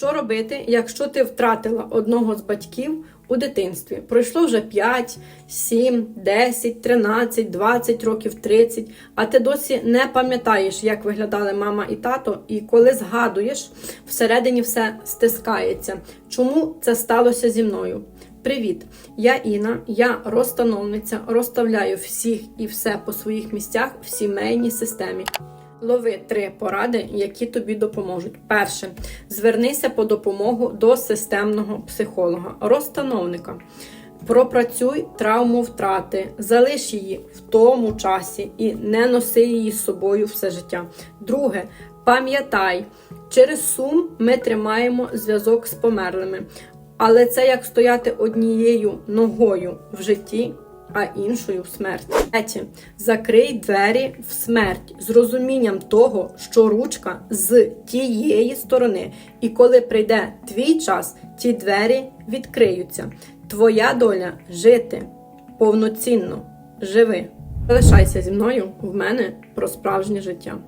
Що робити, якщо ти втратила одного з батьків у дитинстві? Пройшло вже 5, 7, 10, 13, 20 років, 30, а ти досі не пам'ятаєш, як виглядали мама і тато, і коли згадуєш, всередині все стискається. Чому це сталося зі мною? Привіт, я Інна, я розстановниця, розставляю всіх і все по своїх місцях в сімейній системі. Лови три поради, які тобі допоможуть. Перше, звернися по допомогу до системного психолога, розстановника. Пропрацюй травму втрати, залиш її в тому часі і не носи її з собою все життя. Друге, пам'ятай, через сум ми тримаємо зв'язок з померлими. Але це як стояти однією ногою в житті, а іншою в смерть. Третє. Закрий двері в смерть з розумінням того, що ручка з тієї сторони, і коли прийде твій час, ті двері відкриються. Твоя доля жити повноцінно. Живи. Залишайся зі мною в мене про справжнє життя.